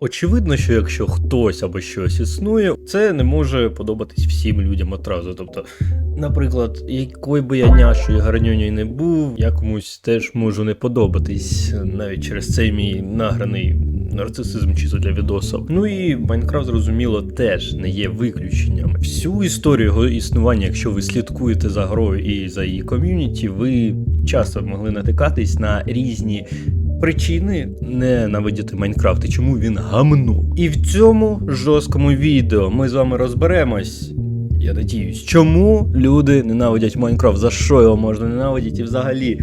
Очевидно, що якщо хтось або щось існує, це не може подобатись всім людям одразу. Тобто, наприклад, якою би я няшою гарньоню не був, я комусь теж можу не подобатись, навіть через цей мій награний нарцисизм чисто для відосів. Ну і Майнкрафт, зрозуміло, теж не є виключенням. Всю історію його існування, якщо ви слідкуєте за грою і за її ком'юніті, ви часто могли натикатись на різні причини ненавидіти Майнкрафт і чому він гамно. І в цьому жорсткому відео ми з вами розберемось. Я надіюсь, чому люди ненавидять Майнкрафт, за що його можна ненавидіти і взагалі.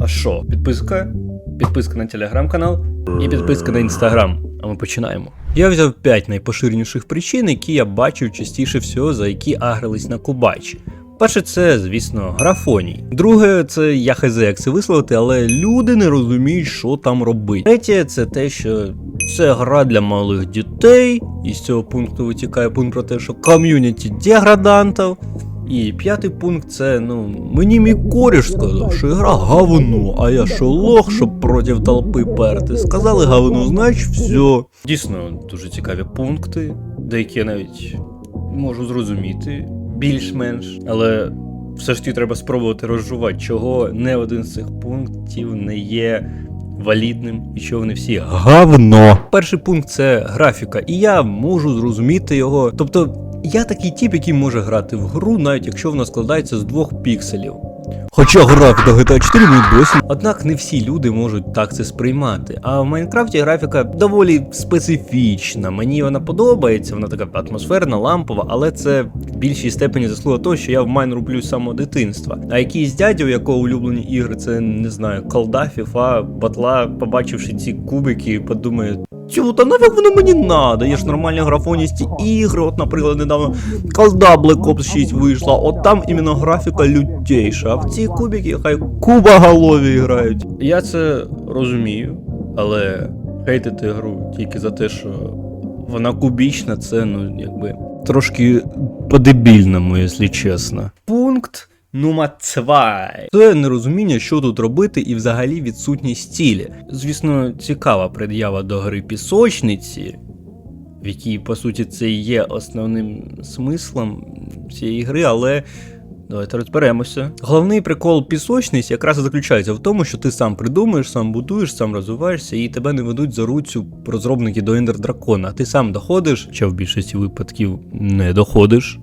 А що? Підписка? Підписка на телеграм-канал і підписка на інстаграм. А ми починаємо. Я взяв 5 найпоширеніших причин, які я бачив частіше всього, за які агрились на Кубач. Перше, це, звісно, графоній. Друге, це я хз, як це висловити, але люди не розуміють, що там робити. Третє, це те, що це гра для малих дітей, і з цього пункту витікає пункт про те, що ком'юніті деградантів. І п'ятий пункт це, ну, мені мій коріш сказав, що гра говно, а я що лох, щоб проти толпи перти. Сказали говно, значить все. Дійсно, дуже цікаві пункти, деякі я навіть можу зрозуміти більш-менш, але все ж таки треба спробувати розжувати, чого не один з цих пунктів не є валідним і що вони всі гавно. Перший пункт це графіка, і я можу зрозуміти його. Тобто, я такий тіп, який може грати в гру, навіть якщо вона складається з двох пікселів. Хоча графіка GTA 4 мені досі. Однак не всі люди можуть так це сприймати. А в Майнкрафті графіка доволі специфічна. Мені вона подобається, вона така атмосферна, лампова, але це в більшій степені заслуга того, що я в Майн роблю з самого дитинства. А якийсь дядя, у якого улюблені ігри, це не знаю, колда, фіфа, батла, побачивши ці кубики, подумає. Тю, та нафіг воно мені надо? Є ж нормальні графоністі ігри. От, наприклад, недавно колда Black Ops 6 вийшла, от там іменно графіка лютейша, а в ці кубики хай кубоголові грають. Я це розумію, але хейтити гру тільки за те, що вона кубічна, це ну якби трошки по-дебільному, якщо чесно. Пункт. Нума 2. Це нерозуміння, що тут робити, і взагалі відсутність стілі. Звісно, цікава пред'ява до гри пісочниці, в якій, по суті, це і є основним смислом цієї гри, але. Давайте розберемося. Головний прикол пісочниць якраз і заключається в тому, що ти сам придумаєш, сам будуєш, сам розвиваєшся, і тебе не ведуть за руцю розробники до ендер дракона. Ти сам доходиш, чи в більшості випадків не доходиш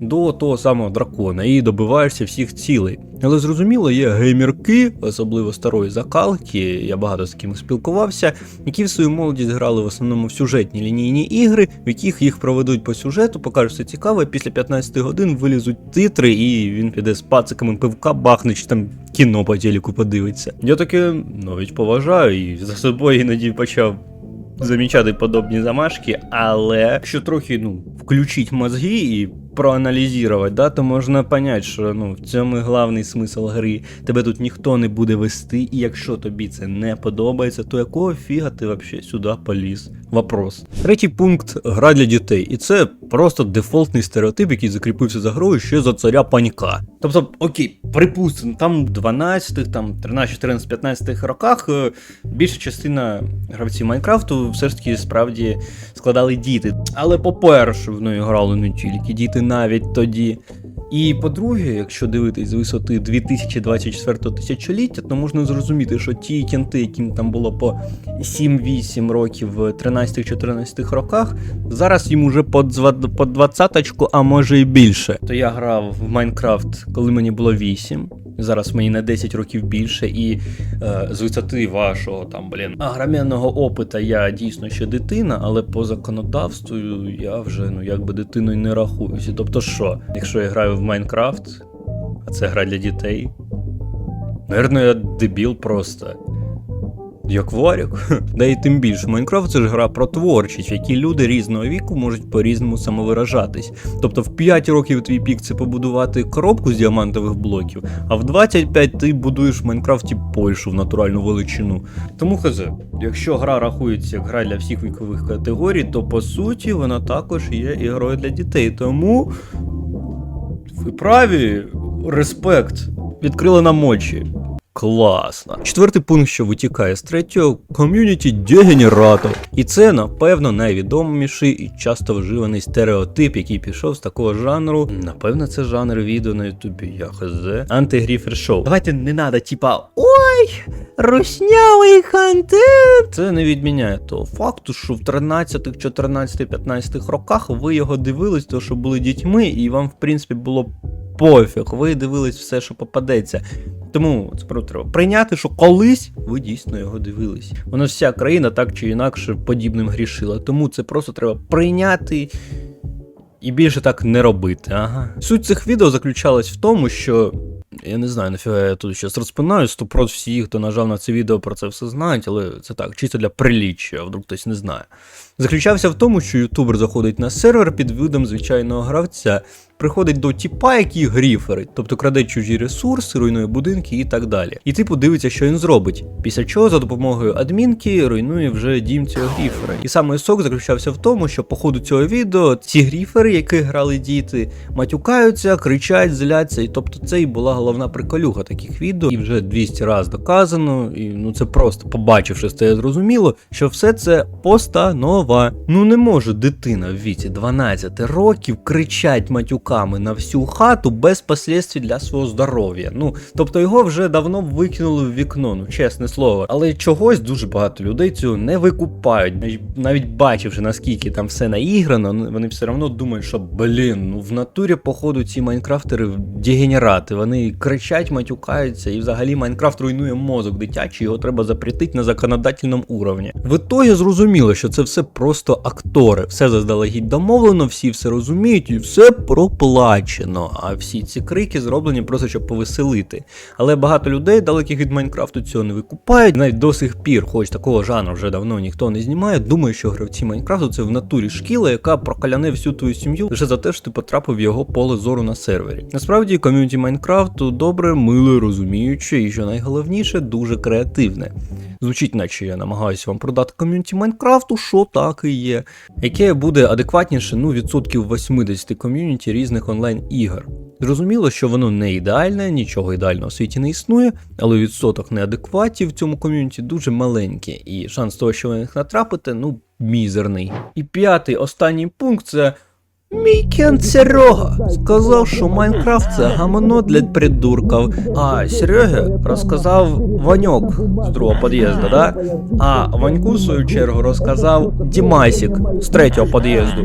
до того самого дракона і добиваєшся всіх цілей. Але зрозуміло, є геймерки, особливо старої закалки, я багато з ким спілкувався, які в свою молодість грали в основному в сюжетні лінійні ігри, в яких їх проведуть по сюжету, покажуть все цікаве, після 15 годин вилізуть титри, і він піде з пациками пивка бахне, чи там кіно по телеку подивиться. Я таке навіть поважаю і за собою іноді почав замічати подобні замашки, але якщо трохи ну, включить мозги і проаналізувати, да, то можна понять, що ну, в цьому головний смисл гри. Тебе тут ніхто не буде вести, і якщо тобі це не подобається, то якого фіга ти взагалі сюди поліз? Вопрос. Третій пункт гра для дітей. І це просто дефолтний стереотип, який закріпився за грою ще за царя панька. Тобто, окей, припустимо, там в 12, там 13, 14, 15 роках е, більша частина гравців Майнкрафту все ж таки справді складали діти. Але по-перше, в неї грали не тільки діти навіть тоді. І по-друге, якщо дивитись з висоти 2024 тисячоліття, то можна зрозуміти, що ті кінти, яким там було по 7-8 років в 13-14 роках, зараз їм уже по 20 а може і більше. То я грав в Майнкрафт, коли мені було 8. Зараз мені на 10 років більше, і е, з висоти вашого там, блін, агромянного опита я дійсно ще дитина, але по законодавству я вже ну якби дитиною не рахуюся. Тобто, що, якщо я граю в Майнкрафт, а це гра для дітей, наверно, я дебіл просто. Як варік. Да і тим більше, Майнкрафт це ж гра про творчість, в якій люди різного віку можуть по-різному самовиражатись. Тобто в 5 років твій пік це побудувати коробку з діамантових блоків, а в 25 ти будуєш в Майнкрафті Польщу в натуральну величину. Тому хз, якщо гра рахується як гра для всіх вікових категорій, то по суті вона також є ігрою для дітей. Тому ви праві, респект, відкрили нам очі. Класно. Четвертий пункт, що витікає з третього, ком'юніті дегенератор. І це, напевно, найвідоміший і часто вживаний стереотип, який пішов з такого жанру. Напевно, це жанр відео на Ютубі, я хз. Антигріфер шоу. Давайте не надо, типа, ой, руснявий контент. Це не відміняє того факту, що в 13, 14, 15 роках ви його дивились, то що були дітьми, і вам, в принципі, було пофіг. Ви дивились все, що попадеться. Тому треба прийняти, що колись ви дійсно його дивились. Воно вся країна так чи інакше подібним грішила. Тому це просто треба прийняти і більше так не робити. Ага. Суть цих відео заключалась в тому, що. Я не знаю, нафіга я тут щось розпинаю, стопрот всі, хто нажав на це відео, про це все знають, але це так, чисто для приліччя, вдруг хтось не знає. Заключався в тому, що ютубер заходить на сервер під видом звичайного гравця, приходить до тіпа, який гріферить, тобто краде чужі ресурси, руйнує будинки і так далі. І типу дивиться, що він зробить. Після чого за допомогою адмінки руйнує вже дім цього гріфера. І саме сок заключався в тому, що по ходу цього відео ці гріфери, які грали діти, матюкаються, кричать, зляться. І тобто це і була головна приколюха таких відео. І вже 200 разів доказано. І ну це просто побачивши це зрозуміло, що все це постанова. Ну не може дитина в віці 12 років кричать матюками на всю хату без последствий для свого здоров'я. Ну тобто його вже давно викинули в вікно, ну чесне слово. Але чогось дуже багато людей цього не викупають. Навіть- бачивши наскільки там все наіграно, ну, вони все одно думають, що блін, ну в натурі, походу, ці майнкрафтери дегенерати. Вони кричать, матюкаються, і взагалі Майнкрафт руйнує мозок дитячий, його треба запретити на законодательному уровні. В ітогі зрозуміло, що це все просто актори. Все заздалегідь домовлено, всі все розуміють і все проплачено. А всі ці крики зроблені просто щоб повеселити. Але багато людей, далеких від Майнкрафту, цього не викупають. Навіть до сих пір, хоч такого жанру вже давно ніхто не знімає, думаю, що гравці Майнкрафту це в натурі шкіла, яка прокаляне всю твою сім'ю лише за те, що ти потрапив в його поле зору на сервері. Насправді, ком'юніті Майнкрафту добре, миле, розуміюче і що найголовніше, дуже креативне. Звучить, наче я намагаюся вам продати ком'юніті Майнкрафту, що так і є, яке буде адекватніше ну відсотків 80 ком'юніті різних онлайн ігор. Зрозуміло, що воно не ідеальне, нічого ідеального в світі не існує, але відсоток неадекватів в цьому ком'юніті дуже маленький, і шанс того, що ви на них натрапите, ну, мізерний. І п'ятий останній пункт це. Мій Кен Серега сказав, що Майнкрафт це гамно для придурків, а Сереге розказав Ваньок з другого під'їзду, да? А Ваньку, в свою чергу, розказав Дімасік з третього під'їзду.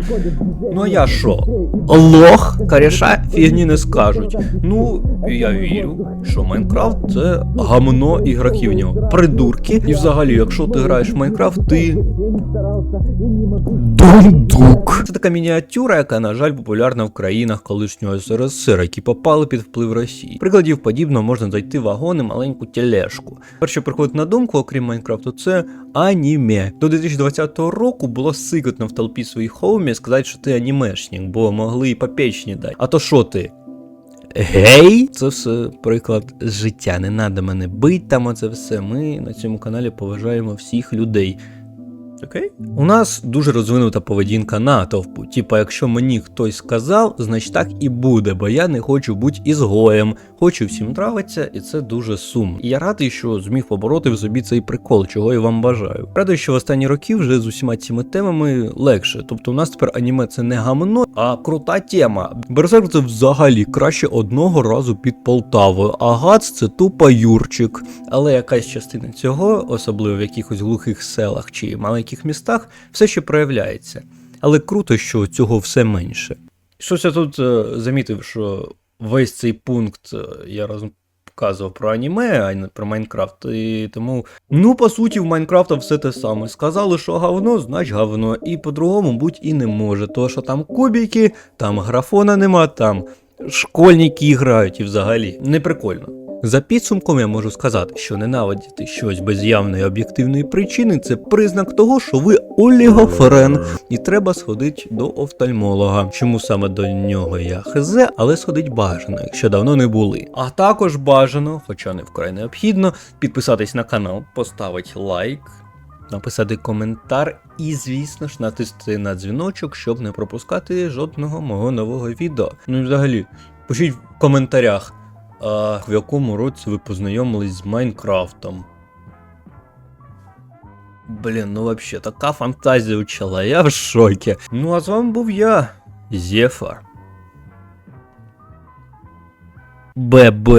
Ну а я що? Лох? Коріша фігні не скажуть. Ну, я вірю, що Майнкрафт це гамно ігроків нього. Придурки. І взагалі, якщо ти граєш в Майнкрафт, ти. Дундук. Це така мініатюра, яка, на жаль, популярна в країнах колишнього СРСР, які попали під вплив Росії. Прикладів подібного можна знайти вагони маленьку тележку. Перше приходить на думку, окрім Майнкрафту, це аніме. До 2020 року було сикотно в толпі своїх хоумі сказати, що ти анімешник, бо могли і попечні дати. А то що ти? Гей, це все приклад життя. Не треба мене бить там, оце все. Ми на цьому каналі поважаємо всіх людей. Окей? У нас дуже розвинута поведінка натовпу. Типа, якщо мені хтось сказав, значить так і буде, бо я не хочу бути ізгоєм. Хочу всім нравиться, і це дуже сумно. І я радий, що зміг побороти в собі цей прикол, чого я вам бажаю. Радий, що в останні роки вже з усіма цими темами легше. Тобто у нас тепер аніме це не гамно, а крута тема. Берсерк це взагалі краще одного разу під Полтавою, а Гац це тупо Юрчик. Але якась частина цього, особливо в якихось глухих селах чи маленьких містах, все ще проявляється. Але круто, що цього все менше. Щось я тут е, замітив, що весь цей пункт е, я розказував про аніме, а не про Майнкрафт. І тому, ну, по суті, в Майнкрафта все те саме. Сказали, що говно, значить говно. І по-другому будь і не може. То, що там кубики, там графона нема, там школьники грають і взагалі не прикольно. За підсумком я можу сказати, що ненавидіти щось без явної об'єктивної причини це признак того, що ви олігофрен, і треба сходити до офтальмолога. Чому саме до нього я хз, але сходить бажано, якщо давно не були. А також бажано, хоча не вкрай необхідно, підписатись на канал, поставити лайк. Написати коментар і, звісно ж, натиснути на дзвіночок, щоб не пропускати жодного мого нового відео. Ну і взагалі, пишіть в коментарях, А в якому році ви познайомились з Майнкрафтом? Блін, ну вообще, така фантазія у чела, я в шокі. Ну а з вами був я, Зефар. ББ.